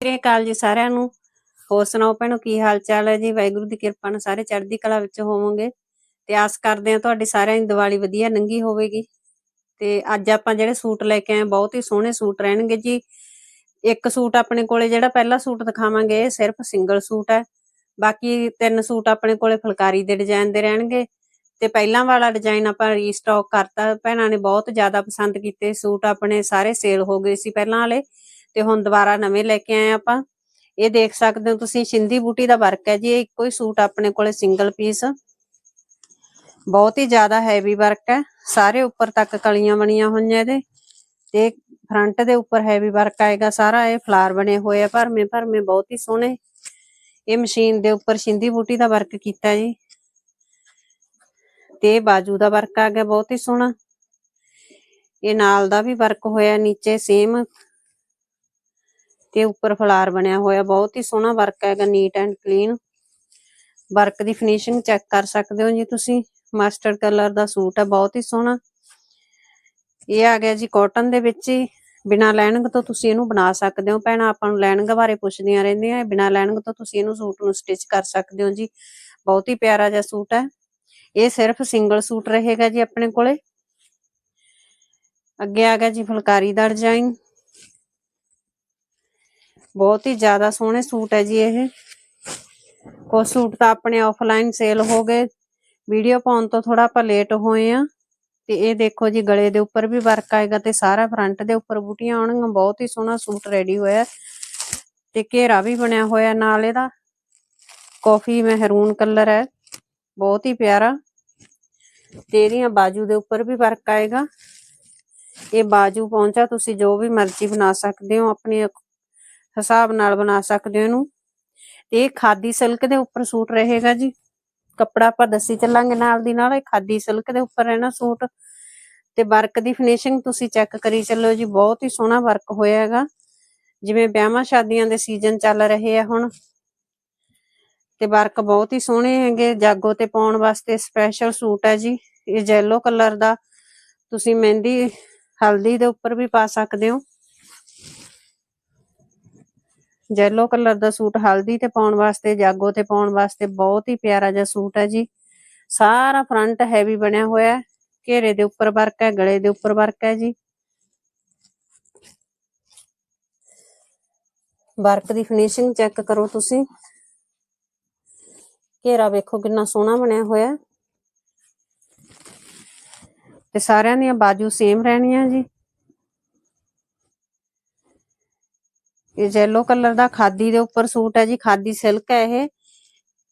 ਸ੍ਰੀ ਅਕਾਲ ਜੀ ਸਾਰਿਆਂ ਨੂੰ। ਹੋਰ ਸੁਣਾਓ ਭੈਣੋ, ਕੀ ਹਾਲ ਚਾਲ ਹੈ ਜੀ? ਵਾਹਿਗੁਰੂ ਦੀ ਕਿਰਪਾ ਨਾਲ ਸਾਰੇ ਚੜ੍ਹਦੀ ਕਲਾ ਵਿੱਚ ਹੋਵੋਗੇ। ਤੇ ਆਸ ਕਰਦੇ ਹਾਂ ਤੁਹਾਡੀ ਸਾਰਿਆਂ ਦੀ ਦੀਵਾਲੀ ਵਧੀਆ ਲੰਗੀ ਹੋਵੇਗੀ। ਤੇ ਅੱਜ ਆਪਾਂ ਜਿਹੜੇ ਸੂਟ ਲੈ ਕੇ ਆਏ, ਬਹੁਤ ਹੀ ਸੋਹਣੇ ਸੂਟ ਰਹਿਣਗੇ ਜੀ। ਇੱਕ ਸੂਟ ਆਪਣੇ ਕੋਲੇ ਜਿਹੜਾ ਪਹਿਲਾ ਸੂਟ ਦਿਖਾਵਾਂਗੇ, ਇਹ ਸਿਰਫ ਸਿੰਗਲ ਸੂਟ ਹੈ। ਬਾਕੀ ਤਿੰਨ ਸੂਟ ਆਪਣੇ ਕੋਲੇ ਫੁਲਕਾਰੀ ਦੇ ਡਿਜ਼ਾਈਨ ਦੇ ਰਹਿਣਗੇ। ਤੇ ਪਹਿਲਾਂ ਵਾਲਾ ਡਿਜ਼ਾਈਨ ਆਪਾਂ ਰੀਸਟਾਕ ਕਰਤਾ। ਭੈਣਾਂ ਨੇ ਬਹੁਤ ਜ਼ਿਆਦਾ ਪਸੰਦ ਕੀਤੇ। ਸੂਟ ਆਪਣੇ ਸਾਰੇ ਸੇਲ ਹੋ ਗਏ ਸੀ ਪਹਿਲਾਂ ਵਾਲੇ। ਤੇ ਹੁਣ ਦੁਬਾਰਾ ਨਵੇਂ ਲੈ ਕੇ ਆਏ ਆਪਾਂ। ਇਹ ਦੇਖ ਸਕਦੇ ਹੋ ਤੁਸੀਂ ਸਿੰਧੀ ਬੂਟੀ ਦਾ ਵਰਕ ਹੈ ਜੀ, ਇਹ ਇੱਕੋ ਹੀ ਸੂਟ ਆਪਣੇ ਕੋਲੇ ਸਿੰਗਲ ਪੀਸ ਬਹੁਤ ਹੀ ਜ਼ਿਆਦਾ ਹੈਵੀ ਵਰਕ ਹੈ। ਸਾਰੇ ਉੱਪਰ ਤੱਕ ਕਲੀਆਂ ਬਣੀਆਂ ਹੋਈਆਂ ਇਹਦੇ। ਤੇ ਫਰੰਟ ਦੇ ਉੱਪਰ ਹੈਵੀ ਵਰਕ ਆਏਗਾ ਸਾਰਾ। ਇਹ ਫਲਾਰ ਬਣੇ ਹੋਏ ਆ, ਭਰਮੇ ਭਰਮੇ ਬਹੁਤ ਹੀ ਸੋਹਣੇ। ਇਹ ਮਸ਼ੀਨ ਦੇ ਉੱਪਰ ਸਿੰਧੀ ਬੂਟੀ ਦਾ ਵਰਕ ਕੀਤਾ ਜੀ। ਤੇ ਬਾਜੂ ਦਾ ਵਰਕ ਆ ਗਿਆ, ਬਹੁਤ ਹੀ ਸੋਹਣਾ। ਇਹ ਨਾਲ ਦਾ ਵੀ ਵਰਕ ਹੋਇਆ, ਨੀਚੇ ਸੇਮ ਤੇ ਉੱਪਰ ਫਲਾਰ ਬਣਿਆ ਹੋਇਆ, ਬਹੁਤ ਹੀ ਸੋਹਣਾ ਵਰਕ ਹੈਗਾ ਨੀਟ ਐਂਡ ਕਲੀਨ ਵਰਕ ਦੀ ਫਿਨਿਸ਼ਿੰਗ ਚੈੱਕ ਕਰ ਸਕਦੇ ਹੋ ਜੀ ਤੁਸੀਂ। ਮਸਟਰਡ ਕਲਰ ਦਾ ਸੂਟ ਹੈ, ਬਹੁਤ ਹੀ ਸੋਹਣਾ। ਇਹ ਆ ਗਿਆ ਜੀ ਕਾਟਨ ਦੇ ਵਿੱਚ ਹੀ। ਬਿਨਾ ਲਾਈਨਿੰਗ ਤੋਂ ਤੁਸੀਂ ਇਹਨੂੰ ਬਣਾ ਸਕਦੇ ਹੋ। ਭੈਣਾਂ, ਆਪਾਂ ਨੂੰ ਲਾਈਨਿੰਗ ਬਾਰੇ ਪੁੱਛਦੀਆਂ ਰਹਿੰਦੀਆਂ। ਬਿਨਾ ਲਾਈਨਿੰਗ ਤੋਂ ਤੁਸੀਂ ਇਹਨੂੰ ਸੂਟ ਨੂੰ ਸਟਿਚ ਕਰ ਸਕਦੇ ਹੋ ਜੀ। ਬਹੁਤ ਹੀ ਪਿਆਰਾ ਜਿਹਾ ਸੂਟ ਹੈ। ਇਹ ਸਿਰਫ ਸਿੰਗਲ ਸੂਟ ਰਹੇਗਾ ਜੀ ਆਪਣੇ ਕੋਲੇ। ਅੱਗੇ ਆ ਗਿਆ ਜੀ ਫੁਲਕਾਰੀ ਦਾ ਡਿਜ਼ਾਈਨ ਬਹੁਤ ਹੀ ਜ਼ਿਆਦਾ ਸੋਹਣੇ ਸੂਟ ਹੈ ਜੀ ਇਹ। ਕੁਝ ਸੂਟ ਤਾਂ ਆਪਣੇ ਆਫਲਾਈਨ ਸੇਲ ਹੋ ਗਏ। ਵੀਡੀਓ ਪਾਉਣ ਤੋਂ ਥੋੜਾ ਆਪਾਂ ਲੇਟ ਹੋਏ ਆ ਤੇ ਇਹ ਦੇਖੋ ਜੀ, ਗਲੇ ਦੇ ਉੱਪਰ ਵੀ ਵਰਕ ਆਏਗਾ ਤੇ ਸਾਰਾ ਫਰੰਟ ਦੇ ਉੱਪਰ ਬੂਟੀਆਂ ਆਉਣਗੀਆਂ। ਬਹੁਤ ਹੀ ਸੋਹਣਾ ਸੂਟ ਰੈਡੀ ਹੋਇਆ। ਤੇ ਘੇਰਾ ਵੀ ਬਣਿਆ ਹੋਇਆ ਨਾਲ ਇਹਦਾ। ਕਾਫੀ ਮਹਿਰੂਨ ਕਲਰ ਹੈ। ਬਹੁਤ ਹੀ ਪਿਆਰਾ। ਤੇ ਇਹਦੀਆਂ ਬਾਜੂ ਦੇ ਉੱਪਰ ਵੀ ਵਰਕ ਆਏਗਾ। ਇਹ ਬਾਜੂ ਪਹੁੰਚਾ, ਤੁਸੀਂ ਜੋ ਵੀ ਮਰਜ਼ੀ ਬਣਾ ਸਕਦੇ ਹੋ। ਆਪਣੀ ਹਿਸਾਬ ਨਾਲ ਬਣਾ ਸਕਦੇ ਹੋ ਇਹਨੂੰ ਤੇ ਇਹ ਖਾਦੀ ਸਿਲਕ ਦੇ ਉੱਪਰ ਸੂਟ ਰਹੇਗਾ ਜੀ। ਕੱਪੜਾ ਆਪਾਂ ਦੱਸੀ ਚੱਲਾਂਗੇ ਨਾਲ ਦੀ ਨਾਲ, ਇਹ ਖਾਦੀ ਸਿਲਕ ਦੇ ਉੱਪਰ ਰਹਿਣਾ ਸੂਟ। ਤੇ ਵਰਕ ਦੀ ਫਿਨਿਸ਼ਿੰਗ ਤੁਸੀਂ ਚੈੱਕ ਕਰੀ ਚੱਲੋ ਜੀ, ਬਹੁਤ ਹੀ ਸੋਹਣਾ ਵਰਕ ਹੋਇਆ ਹੈਗਾ। ਜਿਵੇਂ ਵਿਆਹਾਂ ਸ਼ਾਦੀਆਂ ਦੇ ਸੀਜ਼ਨ ਚੱਲ ਰਹੇ ਆ ਹੁਣ। ਤੇ ਵਰਕ ਬਹੁਤ ਹੀ ਸੋਹਣੇ ਹੈਗੇ, ਜਾਗੋ ਤੇ ਪਾਉਣ ਵਾਸਤੇ ਸਪੈਸ਼ਲ ਸੂਟ ਹੈ ਜੀ। ਇਹ ਜੈਲੋ ਕਲਰ ਦਾ, ਤੁਸੀਂ ਮਹਿੰਦੀ, ਹਲਦੀ ਦੇ ਉੱਪਰ ਵੀ ਪਾ ਸਕਦੇ ਹੋ। ਜੈਲੋ ਕਲਰ ਦਾ ਸੂਟ ਹਲਦੀ ਤੇ ਪਾਉਣ ਵਾਸਤੇ, ਜਾਗੋ ਤੇ ਪਾਉਣ ਵਾਸਤੇ ਬਹੁਤ ਹੀ ਪਿਆਰਾ ਜਿਹਾ ਸੂਟ ਹੈ ਜੀ। ਸਾਰਾ ਫਰੰਟ ਹੈਵੀ ਬਣਿਆ ਹੋਇਆ ਹੈ। ਘੇਰੇ ਦੇ ਉੱਪਰ ਵਰਕ ਹੈ, ਗਲੇ ਦੇ ਉੱਪਰ ਵਰਕ ਹੈ ਜੀ। ਵਰਕ ਦੀ ਫਿਨਿਸ਼ਿੰਗ ਚੈੱਕ ਕਰੋ ਤੁਸੀਂ। ਘੇਰਾ ਵੇਖੋ ਕਿੰਨਾ ਸੋਹਣਾ ਬਣਿਆ ਹੋਇਆ ਤੇ ਸਾਰਿਆਂ ਦੀਆਂ ਬਾਜੂ ਸੇਮ ਰਹਿਣੀਆਂ ਜੀ। ਇਹ ਯੈਲੋ ਕਲਰ ਦਾ ਖਾਦੀ ਦੇ ਉੱਪਰ ਸੂਟ ਹੈ ਜੀ, ਖਾਦੀ ਸਿਲਕ ਹੈ ਇਹ।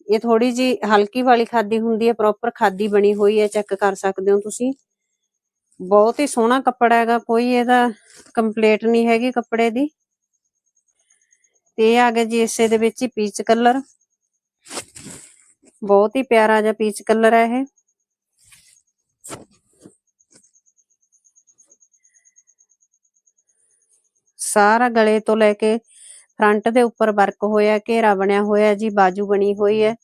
ਇਹ ਥੋੜੀ ਜੀ ਹਲਕੀ ਵਾਲੀ ਖਾਦੀ ਹੁੰਦੀ ਹੈ ਪ੍ਰੋਪਰ ਖਾਦੀ ਬਣੀ ਹੋਈ ਹੈ ਚੈੱਕ ਕਰ ਸਕਦੇ ਹੋ ਤੁਸੀਂ। ਬਹੁਤ ਹੀ ਸੋਹਣਾ ਕੱਪੜਾ ਹੈਗਾ, ਕੋਈ ਇਹਦਾ ਕੰਪਲੀਟ ਨਹੀਂ ਹੈਗੀ ਕੱਪੜੇ ਦੀ। ਤੇ ਇਹ ਆ ਗਿਆ ਜੀ ਇਸੇ ਦੇ ਵਿੱਚ ਹੀ ਪੀਚ ਕਲਰ ਬਹੁਤ ਹੀ ਪਿਆਰਾ ਜਿਹਾ ਪੀਚ ਕਲਰ ਹੈ ਇਹ। ਸਾਰਾ ਗਲੇ ਤੋਂ ਲੈ ਕੇ ਫਰੰਟ ਦੇ ਉੱਪਰ ਵਰਕ ਹੋਇਆ, ਘੇਰਾ ਬਣਿਆ ਹੋਇਆ ਜੀ, ਬਾਜੂ ਬਣੀ ਹੋਈ ਹੈ।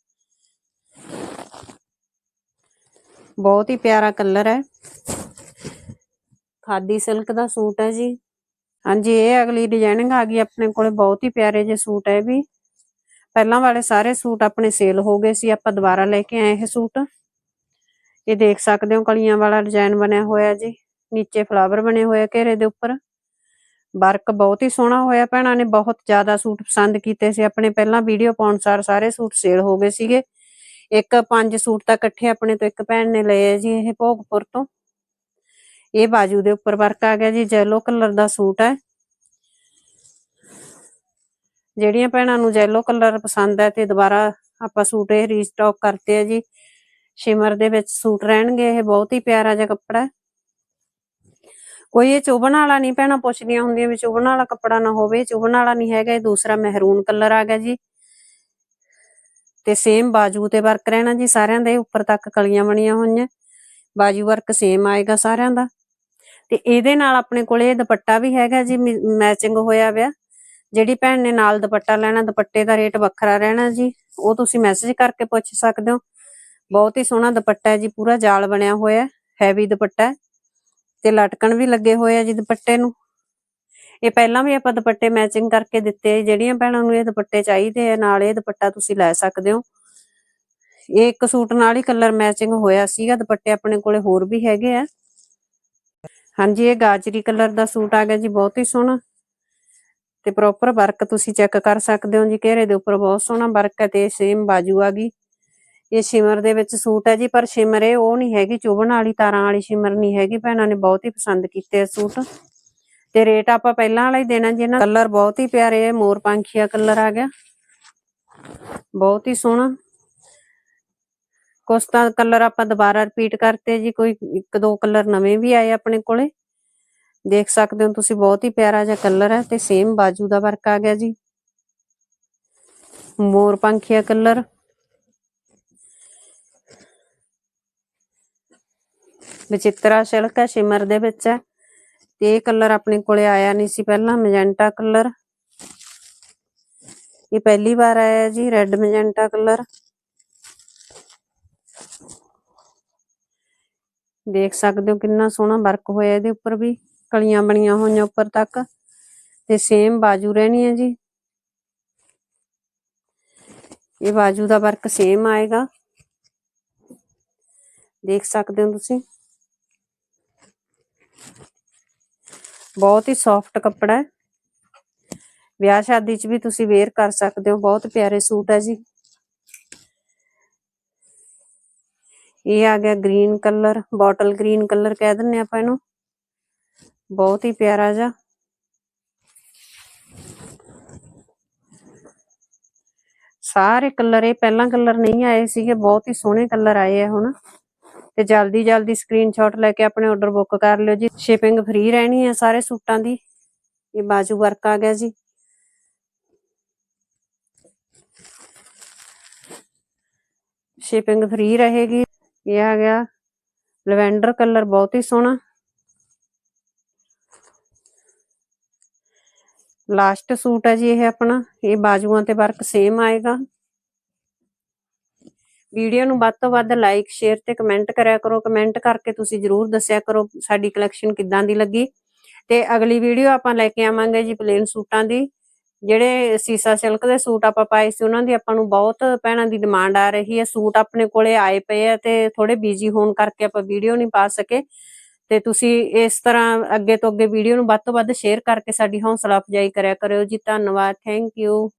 ਬਹੁਤ ਹੀ ਪਿਆਰਾ ਕਲਰ ਹੈ। ਖਾਦੀ ਸਿਲਕ ਦਾ ਸੂਟ ਹੈ ਜੀ। ਹਾਂਜੀ, ਇਹ ਅਗਲੀ ਡਿਜ਼ਾਈਨਿੰਗ ਆ ਗਈ, ਆਪਣੇ ਕੋਲੇ ਬਹੁਤ ਹੀ ਪਿਆਰੇ ਜੇ ਸੂਟ ਹੈ ਵੀ। ਪਹਿਲਾਂ ਵਾਲੇ ਸਾਰੇ ਸੂਟ ਆਪਣੇ ਸੇਲ ਹੋ ਗਏ ਸੀ, ਆਪਾਂ ਦੁਬਾਰਾ ਲੈ ਕੇ ਆਏ ਇਹ ਸੂਟ। ਇਹ ਦੇਖ ਸਕਦੇ ਹੋ, ਕਲੀਆਂ ਵਾਲਾ ਡਿਜ਼ਾਈਨ ਬਣਿਆ ਹੋਇਆ ਜੀ। ਨੀਚੇ ਫਲਾਵਰ ਬਣੇ ਹੋਏ ਘੇਰੇ ਦੇ ਉੱਪਰ। ਵਰਕ ਬਹੁਤ ਹੀ ਸੋਹਣਾ ਹੋਇਆ। ਭੈਣਾਂ ਨੇ ਬਹੁਤ ਜ਼ਿਆਦਾ ਸੂਟ ਪਸੰਦ ਕੀਤੇ ਸੀ। ਆਪਣੇ ਪਹਿਲਾਂ ਵੀਡੀਓ ਪਾਉਣ ਸਾਰ ਸਾਰੇ ਸੂਟ ਸੇਲ ਹੋ ਗਏ ਸੀਗੇ। ਇੱਕ ਪੰਜ ਸੂਟ ਤਾਂ ਇਕੱਠੇ ਆਪਣੇ ਤੋਂ ਇੱਕ ਭੈਣ ਨੇ ਲਏ ਜੀ ਇਹ ਭੋਗਪੁਰ ਤੋਂ। ਇਹ ਬਾਜੂ ਦੇ ਉੱਪਰ ਵਰਕ ਆ ਗਿਆ ਜੀ ਜੈਲੋ ਕਲਰ ਦਾ ਸੂਟ ਹੈ। ਜਿਹੜੀਆਂ ਭੈਣਾਂ ਨੂੰ ਜੈਲੋ ਕਲਰ ਪਸੰਦ ਹੈ ਤੇ ਦੁਬਾਰਾ ਆਪਾਂ ਸੂਟ ਇਹ ਰੀਸਟਾਕ ਕਰਤੇ ਆ ਜੀ। ਸ਼ਿਮਰ ਦੇ ਵਿੱਚ ਸੂਟ ਰਹਿਣਗੇ। ਇਹ ਬਹੁਤ ਹੀ ਪਿਆਰਾ ਜਿਹਾ ਕੱਪੜਾ ਹੈ। ਕੋਈ ਇਹ ਚੁਬਣ ਵਾਲਾ ਨਹੀਂ ਭੈਣਾਂ, ਪੁੱਛਦੀਆਂ ਹੁੰਦੀਆਂ ਵੀ ਚੁਬਣ ਵਾਲਾ ਕੱਪੜਾ ਨਾ ਹੋਵੇ ਚੁਬਣ ਵਾਲਾ ਨਹੀਂ ਹੈਗਾ, ਇਹ ਦੂਸਰਾ ਮਹਿਰੂਨ ਕਲਰ ਆ ਗਿਆ ਜੀ। ਤੇ ਸੇਮ ਬਾਜੂ ਤੇ ਵਰਕ ਰਹਿਣਾ ਜੀ ਸਾਰਿਆਂ ਦੇ, ਉੱਪਰ ਤੱਕ ਕਲੀਆਂ ਬਣੀਆਂ ਹੋਈਆਂ। ਬਾਜੂ ਵਰਕ ਸੇਮ ਆਏਗਾ ਸਾਰਿਆਂ ਦਾ। ਤੇ ਇਹਦੇ ਨਾਲ ਆਪਣੇ ਕੋਲੇ ਇਹ ਦੁਪੱਟਾ ਵੀ ਹੈਗਾ ਜੀ ਮੈਚਿੰਗ ਹੋਇਆ ਹੋਇਆ ਜਿਹੜੀ ਭੈਣ ਨੇ ਨਾਲ ਦੁਪੱਟਾ ਲੈਣਾ, ਦੁਪੱਟੇ ਦਾ ਰੇਟ ਵੱਖਰਾ ਰਹਿਣਾ ਜੀ, ਉਹ ਤੁਸੀਂ ਮੈਸੇਜ ਕਰਕੇ ਪੁੱਛ ਸਕਦੇ ਹੋ। ਬਹੁਤ ਹੀ ਸੋਹਣਾ ਦੁਪੱਟਾ ਹੈ ਜੀ, ਪੂਰਾ ਜਾਲ ਬਣਿਆ ਹੋਇਆ ਹੈਵੀ ਦੁਪੱਟਾ ਹੈ। ਤੇ ਲਟਕਣ ਵੀ ਲੱਗੇ ਹੋਏ ਆ ਜੀ ਦੁਪੱਟੇ ਨੂੰ। ਇਹ ਪਹਿਲਾਂ ਵੀ ਆਪਾਂ ਦੁਪੱਟੇ ਮੈਚਿੰਗ ਕਰਕੇ ਦਿੱਤੇ ਆ। ਜਿਹੜੀਆਂ ਭੈਣਾਂ ਨੂੰ ਇਹ ਦੁਪੱਟੇ ਚਾਹੀਦੇ ਆ, ਨਾਲ ਇਹ ਦੁਪੱਟਾ ਤੁਸੀਂ ਲੈ ਸਕਦੇ ਹੋ। ਇਹ ਇੱਕ ਸੂਟ ਨਾਲ ਹੀ ਕਲਰ ਮੈਚਿੰਗ ਹੋਇਆ ਸੀਗਾ। ਦੁਪੱਟੇ ਆਪਣੇ ਕੋਲੇ ਹੋਰ ਵੀ ਹੈਗੇ ਆ। ਹਾਂਜੀ, ਇਹ ਗਾਜਰੀ ਕਲਰ ਦਾ ਸੂਟ ਆ ਗਿਆ ਜੀ, ਬਹੁਤ ਹੀ ਸੋਹਣਾ। ਤੇ ਪ੍ਰੋਪਰ ਵਰਕ ਤੁਸੀਂ ਚੈੱਕ ਕਰ ਸਕਦੇ ਹੋ ਜੀ। ਘੇਰੇ ਦੇ ਉੱਪਰ ਬਹੁਤ ਸੋਹਣਾ ਵਰਕ ਹੈ ਤੇ ਸੇਮ ਬਾਜੂ ਆ ਗਈ। ਇਹ ਸ਼ਿਮਰ ਦੇ ਵਿੱਚ ਸੂਟ ਹੈ ਜੀ, ਪਰ ਸ਼ਿਮਰ ਇਹ ਉਹ ਨਹੀਂ ਹੈਗੀ ਚੁਭਣ ਵਾਲੀ ਤਾਰਾਂ ਵਾਲੀ ਸ਼ਿਮਰ ਨਹੀਂ ਹੈਗੀ, ਭੈਣਾਂ ਨੇ ਬਹੁਤ ਹੀ ਪਸੰਦ ਕੀਤੇ ਆ ਸੂਟ। ਤੇ ਰੇਟ ਆਪਾਂ ਪਹਿਲਾਂ ਵਾਲਾ ਹੀ ਦੇਣਾ ਜੀ, ਇਹਨਾਂ ਕਲਰ ਬਹੁਤ ਹੀ ਪਿਆਰੇ ਹੈ ਮੋਰ ਪੰਖੀਆ ਕਲਰ ਆ ਗਿਆ। ਬਹੁਤ ਹੀ ਸੋਹਣਾ। ਕੁਛ ਤਾਂ ਕਲਰ ਆਪਾਂ ਦੁਬਾਰਾ ਰਿਪੀਟ ਕਰਤੇ ਜੀ, ਕੋਈ ਇੱਕ ਦੋ ਕਲਰ ਨਵੇਂ ਵੀ ਆਏ ਆਪਣੇ ਕੋਲੇ। ਦੇਖ ਸਕਦੇ ਹੋ ਤੁਸੀਂ, ਬਹੁਤ ਹੀ ਪਿਆਰਾ ਜਿਹਾ ਕਲਰ ਹੈ, ਤੇ ਸੇਮ ਬਾਜੂ ਦਾ ਵਰਕ ਆ ਗਿਆ ਜੀ। ਮੋਰ ਪੰਖੀਆ ਕਲਰ। ਵਿਚਿਤਰਾ ਸਿਲਕ ਹੈ, ਸ਼ਿਮਰ ਦੇ ਵਿੱਚ ਹੈ। ਤੇ ਇਹ ਕਲਰ ਆਪਣੇ ਕੋਲੇ ਆਇਆ ਨਹੀਂ ਸੀ ਪਹਿਲਾਂ, ਮੈਜੈਂਟਾ ਕਲਰ। ਇਹ ਪਹਿਲੀ ਵਾਰ ਆਇਆ ਜੀ, ਰੈੱਡ ਮੈਜੈਂਟਾ ਕਲਰ। ਦੇਖ ਸਕਦੇ ਹੋ ਕਿੰਨਾ ਸੋਹਣਾ ਵਰਕ ਹੋਇਆ ਇਹਦੇ ਉੱਪਰ ਵੀ, ਕਲੀਆਂ ਬਣੀਆਂ ਹੋਈਆਂ ਉੱਪਰ ਤੱਕ। ਤੇ ਸੇਮ ਬਾਜੂ ਰਹਿਣੀ ਹੈ ਜੀ। ਇਹ ਬਾਜੂ ਦਾ ਵਰਕ ਸੇਮ ਆਏਗਾ। ਦੇਖ ਸਕਦੇ ਹੋ ਤੁਸੀਂ। ਬਹੁਤ ਹੀ ਸੌਫਟ ਕੱਪੜਾ ਹੈ। ਵਿਆਹ ਸ਼ਾਦੀ 'ਚ ਵੀ ਤੁਸੀਂ ਵੇਅਰ ਕਰ ਸਕਦੇ ਹੋ, ਬਹੁਤ ਪਿਆਰੇ ਸੂਟ ਹੈ ਜੀ। ਇਹ ਆ ਗਿਆ green colour bottle green colour ਕਹਿ ਦਿੰਨੇ ਆਪਾਂ ਇਹਨੂੰ। ਬਹੁਤ ਹੀ ਪਿਆਰਾ ਜਿਹਾ। ਸਾਰੇ ਕਲਰ ਇਹ ਪਹਿਲਾਂ ਕਲਰ ਨਹੀਂ ਆਏ ਸੀਗੇ, ਬਹੁਤ ਹੀ ਸੋਹਣੇ ਕਲਰ ਆਏ ਆ ਹੁਣ। ਤੇ ਜਲਦੀ ਜਲਦੀ ਸਕਰੀਨਸ਼ਾਟ ਲੈ ਕੇ ਆਪਣੇ ਆਰਡਰ ਬੁੱਕ ਕਰ ਲਿਓ ਜੀ। ਸ਼ਿਪਿੰਗ ਫ੍ਰੀ ਰਹਿਣੀ ਹੈ ਸਾਰੇ ਸੂਟਾਂ ਦੀ। ਇਹ ਬਾਜੂ ਵਰਕ ਆ ਗਿਆ ਜੀ। ਸ਼ਿਪਿੰਗ ਫ੍ਰੀ ਰਹੇਗੀ। ਇਹ ਆ ਗਿਆ। ਲਵੈਂਡਰ ਕਲਰ ਬਹੁਤ ਹੀ ਸੋਹਣਾ। ਲਾਸਟ ਸੂਟ ਹੈ ਜੀ ਇਹ ਆਪਣਾ। ਇਹ ਬਾਜੂਆਂ ਤੇ ਵਰਕ ਸੇਮ ਆਏਗਾ। ਵੀਡੀਓ ਨੂੰ ਵੱਧ ਤੋਂ ਵੱਧ ਲਾਈਕ ਸ਼ੇਅਰ ਤੇ ਕਮੈਂਟ ਕਰਿਆ ਕਰੋ। ਕਮੈਂਟ ਕਰਕੇ ਤੁਸੀਂ ਜਰੂਰ ਦੱਸਿਆ ਕਰੋ ਸਾਡੀ ਕਲੈਕਸ਼ਨ ਕਿੱਦਾਂ ਦੀ ਲੱਗੀ। ਤੇ ਅਗਲੀ ਵੀਡੀਓ ਆਪਾਂ ਲੈ ਕੇ ਆਵਾਂਗੇ ਜੀ ਪਲੇਨ ਸੂਟਾਂ ਦੀ। ਜਿਹੜੇ ਸੀਸਾ ਸਿਲਕ ਦੇ ਸੂਟ ਆਪਾਂ ਪਾਏ ਸੀ, ਉਹਨਾਂ ਦੀ ਆਪਾਂ ਨੂੰ ਬਹੁਤ ਭੈਣਾਂ ਦੀ ਡਿਮਾਂਡ ਆ ਰਹੀ ਹੈ। ਸੂਟ ਆਪਣੇ ਕੋਲੇ ਆਏ ਪਏ ਆ ਤੇ ਥੋੜੇ ਬਿਜ਼ੀ ਹੋਣ ਕਰਕੇ ਆਪਾਂ ਵੀਡੀਓ ਨਹੀਂ ਪਾ ਸਕੇ। ਤੇ ਤੁਸੀਂ ਇਸ ਤਰ੍ਹਾਂ ਅੱਗੇ ਤੋਂ ਅੱਗੇ ਵੀਡੀਓ ਨੂੰ ਵੱਧ ਤੋਂ ਵੱਧ ਸ਼ੇਅਰ ਕਰਕੇ ਸਾਡੀ ਹੌਸਲਾ ਅਫਜ਼ਾਈ ਕਰਿਆ ਕਰਿਓ ਜੀ। ਧੰਨਵਾਦ ਥੈਂਕ ਯੂ